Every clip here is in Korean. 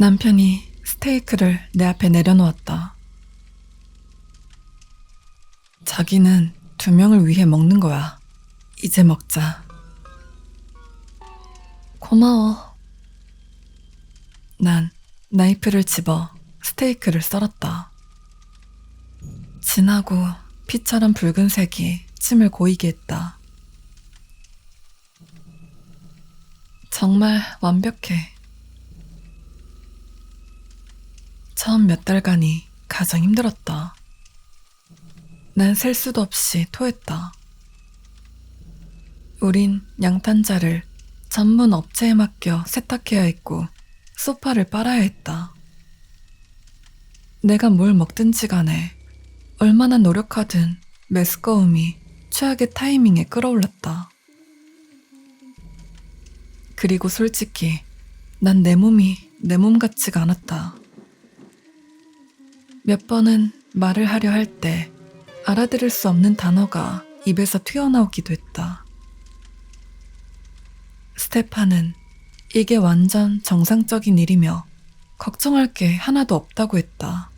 남편이 스테이크를 내 앞에 내려놓았다. 자기는 두 명을 위해 먹는 거야. 이제 먹자. 고마워. 난 나이프를 집어 스테이크를 썰었다. 진하고 피처럼 붉은색이 침을 고이게 했다. 정말 완벽해. 처음 몇 달간이 가장 힘들었다. 난 셀 수도 없이 토했다. 우린 양탄자를 전문 업체에 맡겨 세탁해야 했고 소파를 빨아야 했다. 내가 뭘 먹든지 간에 얼마나 노력하든 메스꺼움이 최악의 타이밍에 끌어올랐다. 그리고 솔직히 난 내 몸이 내 몸 같지가 않았다. 몇 번은 말을 하려 할 때 알아들을 수 없는 단어가 입에서 튀어나오기도 했다. 스테파는 이게 완전 정상적인 일이며 걱정할 게 하나도 없다고 했다.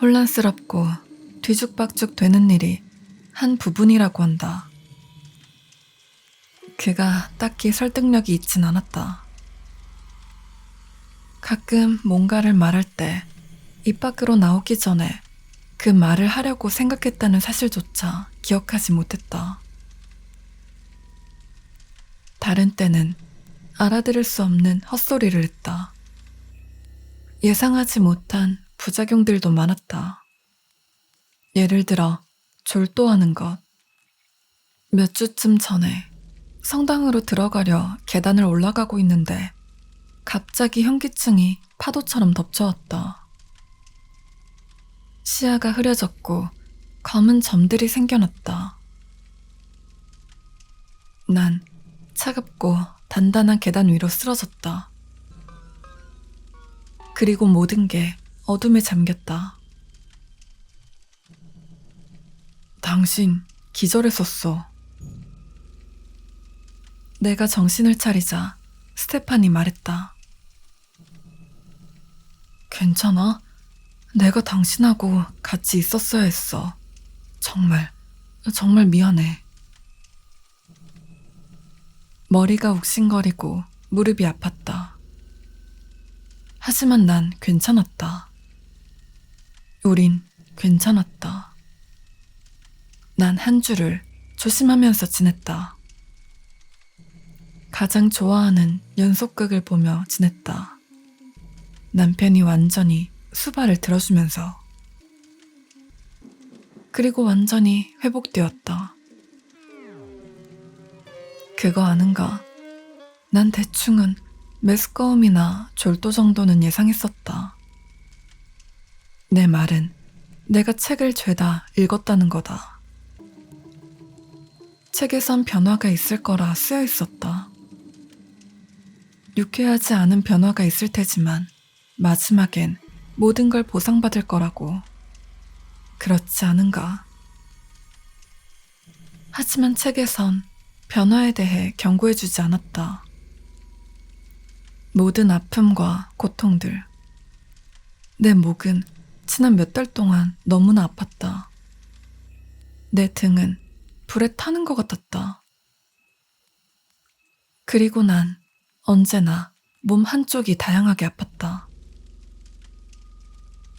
혼란스럽고 뒤죽박죽 되는 일이 한 부분이라고 한다. 그가 딱히 설득력이 있진 않았다. 가끔 뭔가를 말할 때 입 밖으로 나오기 전에 그 말을 하려고 생각했다는 사실조차 기억하지 못했다. 다른 때는 알아들을 수 없는 헛소리를 했다. 예상하지 못한 부작용들도 많았다. 예를 들어 졸도하는 것. 몇 주쯤 전에 성당으로 들어가려 계단을 올라가고 있는데 갑자기 현기증이 파도처럼 덮쳐왔다. 시야가 흐려졌고 검은 점들이 생겨났다. 난 차갑고 단단한 계단 위로 쓰러졌다. 그리고 모든 게 어둠에 잠겼다. 당신 기절했었어. 내가 정신을 차리자 스테판이 말했다. 괜찮아? 내가 당신하고 같이 있었어야 했어. 정말, 정말 미안해. 머리가 욱신거리고 무릎이 아팠다. 하지만 난 괜찮았다. 우린 괜찮았다. 난 한 주를 조심하면서 지냈다. 가장 좋아하는 연속극을 보며 지냈다. 남편이 완전히 수발을 들어주면서. 그리고 완전히 회복되었다. 그거 아는가? 난 대충은 메스꺼움이나 졸도 정도는 예상했었다. 내 말은 내가 책을 죄다 읽었다는 거다. 책에선 변화가 있을 거라 쓰여 있었다. 유쾌하지 않은 변화가 있을 테지만 마지막엔 모든 걸 보상받을 거라고. 그렇지 않은가? 하지만 책에선 변화에 대해 경고해주지 않았다. 모든 아픔과 고통들. 내 목은 지난 몇 달 동안 너무나 아팠다. 내 등은 불에 타는 것 같았다. 그리고 난 언제나 몸 한쪽이 다양하게 아팠다.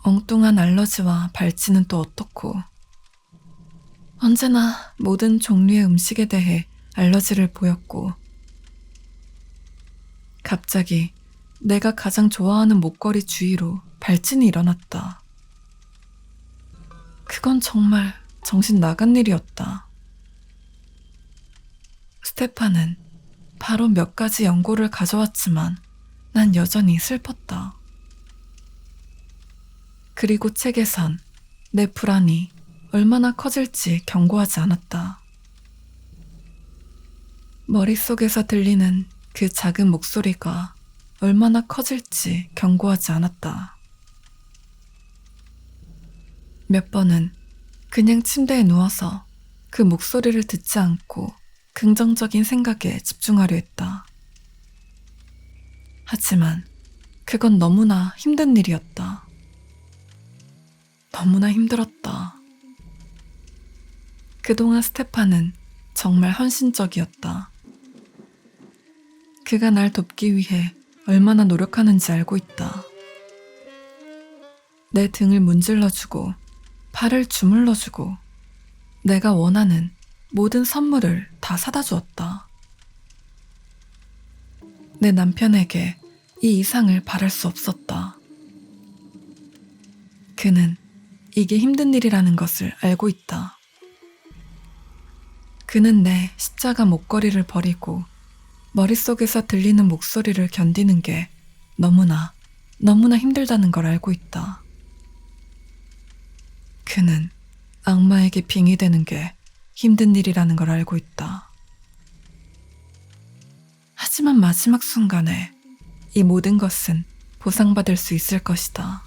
엉뚱한 알러지와 발진은 또 어떻고. 언제나 모든 종류의 음식에 대해 알러지를 보였고. 갑자기 내가 가장 좋아하는 목걸이 주위로 발진이 일어났다. 그건 정말 정신 나간 일이었다. 스테파는 바로 몇 가지 연고를 가져왔지만 난 여전히 슬펐다. 그리고 책에선 내 불안이 얼마나 커질지 경고하지 않았다. 머릿속에서 들리는 그 작은 목소리가 얼마나 커질지 경고하지 않았다. 몇 번은 그냥 침대에 누워서 그 목소리를 듣지 않고 긍정적인 생각에 집중하려 했다. 하지만 그건 너무나 힘든 일이었다. 너무나 힘들었다. 그동안 스테판은 정말 헌신적이었다. 그가 날 돕기 위해 얼마나 노력하는지 알고 있다. 내 등을 문질러주고 발을 주물러주고 내가 원하는 모든 선물을 다 사다 주었다. 내 남편에게 이 이상을 바랄 수 없었다. 그는 이게 힘든 일이라는 것을 알고 있다. 그는 내 십자가 목걸이를 버리고 머릿속에서 들리는 목소리를 견디는 게 너무나, 너무나 힘들다는 걸 알고 있다. 그는 악마에게 빙의되는 게 힘든 일이라는 걸 알고 있다. 하지만 마지막 순간에 이 모든 것은 보상받을 수 있을 것이다.